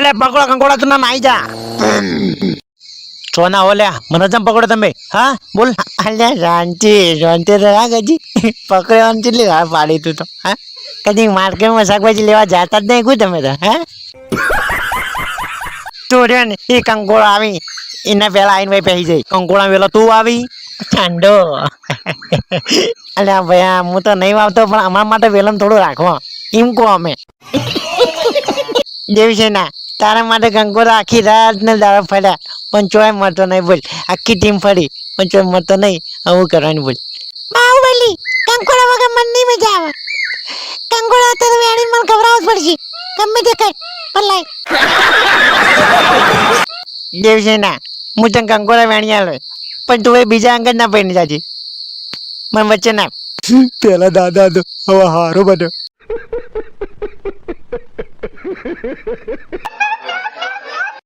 અલે પકડો કંકોડા તું ના નાઈ જા. સોના ઓલ્યા મને જમ પકડો તમે? હા બોલ. અલ્યા શાંતિ શાંતિ તો ગજી હજી. પકડવાની કેટલી વાર પાડી તું તો હા? કદી માર્કેટમાં શાકભાજી લેવા જાતા જ નહીં કોઈ તમે તો હા? તું રહ્યો ને એ કંકોળો આવી. એના પહેલા આવીને ભાઈ પહેરી જાય. કંકોળા વેલો તું આવી? ઠંડો. અલ્યા ભાઈ હું તો નહીં વાવતો પણ અમારા માટે વેલમ થોડું રાખો. એમ કહો અમે. જેવી છે ના. તારા માટે કંકોડા આખી રાત ને દાડા ફર્યા. પણ ચોય મળતો નહીં બોલ. આખી ટીમ ફરી. પણ ચોય મળતો નહીં. આવું કરવાની બોલ. બાહુબલી કંકોડા વગર મન નહીં મજા આવે. કંકોડા તો વેણી મને ગભરાવું જ પડશે. ગમે તે કર. પણ જેવી દેવસેના ના હું તને કંકોડા વેણી આવે પણ તું એ બીજા અંગત ના પહેરી જાજી. મને વચ્ચે ના પેલા દાદા તો હવે હારો બન્યો.